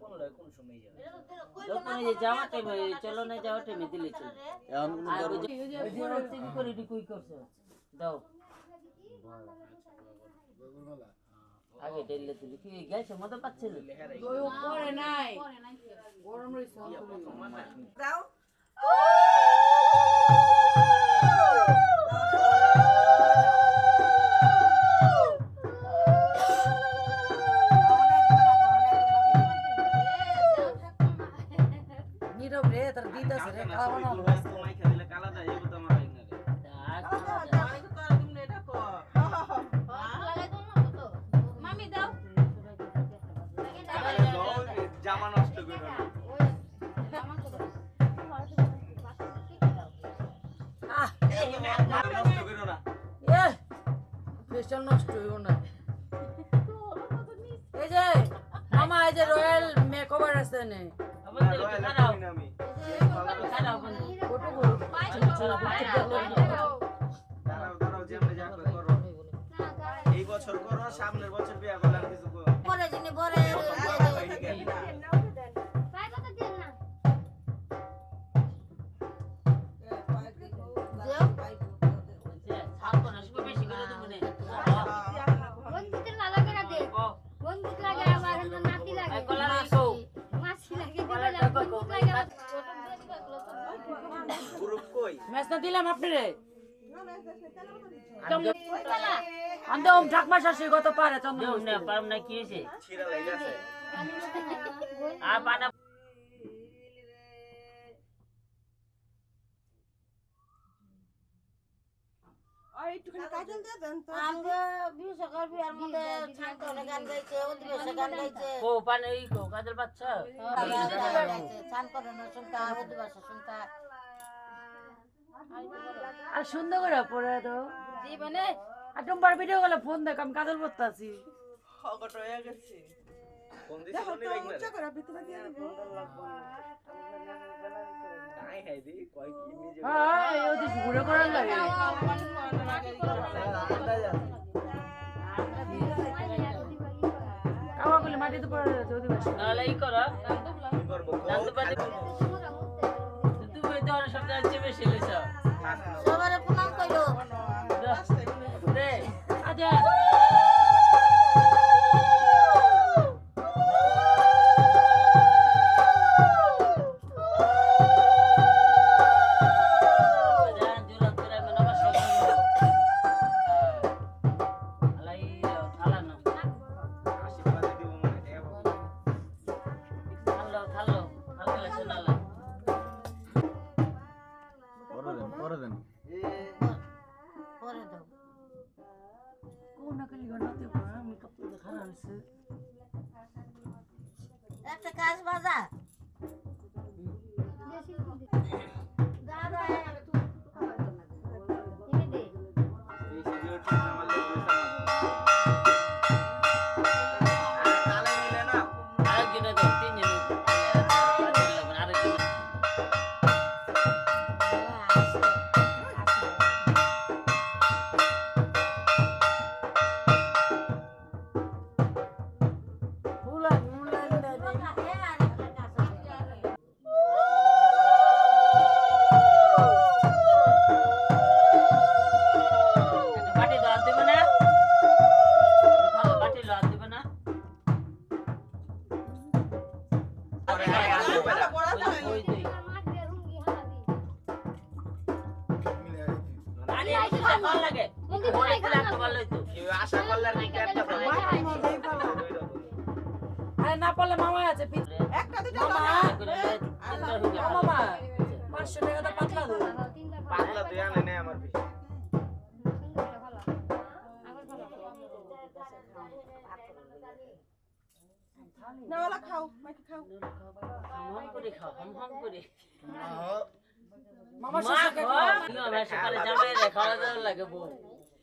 কোন লয় কোন সময় যাবে লোকনে যে যাওয়া টাইমে চলো না যাওয়া টাইমে দিলে চল এখন কোনো আর ওই যে ওই যে হচ্ছে কি করে এটি করছে দাও আগে টেলে তুলি কি গেছে মতো পাচ্ছে না পরে নাই গরম দাও নীরব রে তার দিদা সে খাওয়া না তোমায় খেলে কালা দেয় এগুলো তো আমার না রে আমি তো তোর তুমি এটা কর মামি দাও। জামা নষ্ট করো না নষ্ট করো না। এ স্পেশাল নষ্ট হইব না। এই যে মামা এই যে রয়্যাল মেকওভার আছে নে এই বছর করো সামনের বছর বিয়া দিলাম আপনি রে খেলা আন্দে ওম ঢাকমা শাসি গত পারে চন্দ্র পারম না কি হয়েছে? আর পানা আমরা বিয়ে সকাল বিয়ার মধ্যে ছানকনে গান গাইছে অধিবেশে গান গাইছে। কো পানি এই কাজল বাচ্চা ছানকনে শুনতা অধিবেশে শুনতা আর সুন্দর করে পড়ে তো জীবনে? আর তোমার ভিডিও গুলো ফোন দেখ আমি কাজল করতে আছি হগট হয়ে গেছে। হ্যাঁ ঘুরে করার লাগে। কাওয়া বলে মাটিতে পড়ে করো Hospital. পাঁচশো টাকা তো পাতলা দেবো পাতলা তুই আনে নে আমার বেশি। না ওলা খাও মাইকে খাও। হাম করে খাও হাম হাম করে মামা সকালে জামাই রে খাওয়া দাওয়া লাগে বউ।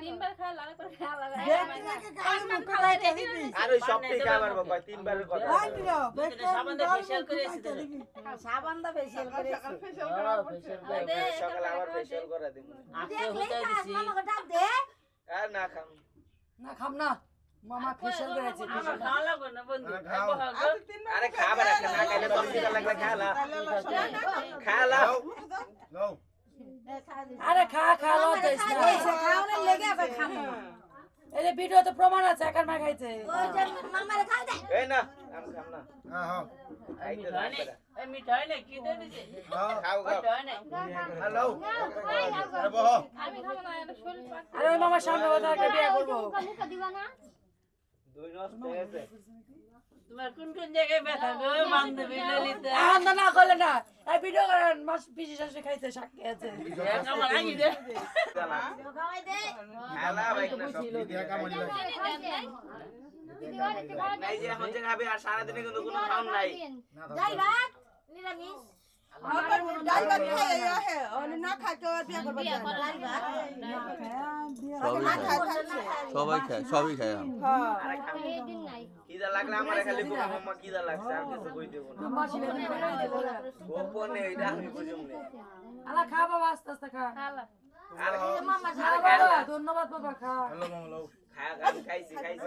তিনবার খাওয়া লাগে পরে খাওয়া লাগে আর ওই সবটাই খাবার কয় তিনবারের কথা সাবান দিয়ে ফেশিয়াল করে সাবান দা ফেসিয়াল করে সকালে আবার ফেশিয়াল করে দিব আজকে হইতে দিছি আর না খাম না খাম না মামা ফেসিয়াল করেছে আমার খাওয়া লাগবে না বন্ধু আরে খাবার একটা না খাইলে তোর লাগলে খালা খালা লও আরে খা খা খাওনের লেগে আবার খাম এই যে ভিডিওতে প্রমাণ আছে একার মা খাইছে। এই না আম খাম না। হ্যাঁ হ্যাঁ। এই মিঠাই নেই কি দিয়ে দিছে? হ্যাঁ। খাও খাও। হ্যালো। আরে বহ। আমি খাব না শরীর আরে ওই সামনে কথা বিয়ে করব। মুখে দিবা না। তোমার কোন কোন জায়গায় ব্যথা গো বান্ধবী ললিতা আনন্দ না করলে না এই ভিডিও করেন মাস পিসি শাশুড়ি খাইছে সাক্ষী আছে আমার আগে দে খালা খালা ভাই না সব দিয়া কামড়ি লাগে এই যে এখন যে খাবে আর সারাদিনে কিন্তু কোনো খাওন নাই না দাও সবাই খায়। সবই খায় খিদা লাগলে আমার খালি বুকা মাম্মা খিদা লাগছে আর কিছু কই দেব না। গোপনে এটা আমি বুঝুম না। আলা খা বাবা আস্তে আস্তে খা। ধন্যবাদ বাবা খা। হ্যালো মামা লও খা খাইছি খাইছি খাইছি।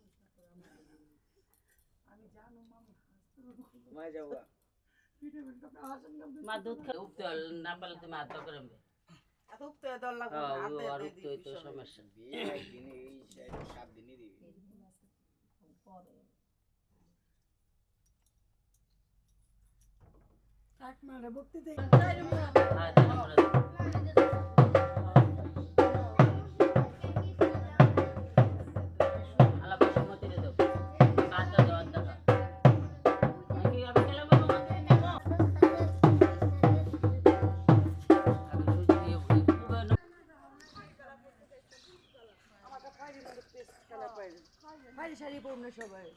মা দুধ খা উঠতে না পারলে তুমি হাত করে হ্যাঁ ও আর উঠতে বাইরে শাড়ি পরুন সবাই।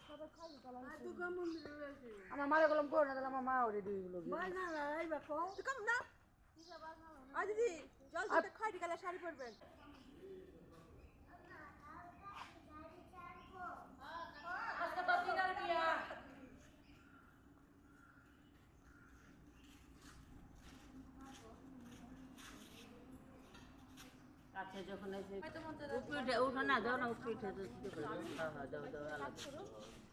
আমার মারে গেলাম করো না তাহলে আমার মা ওরে দিয়ে দিল শাড়ি যখন এসে যখন উঠে উঠো না যাও না উঠে উঠে যাও হ্যাঁ হ্যাঁ যাও যাও আলাদা।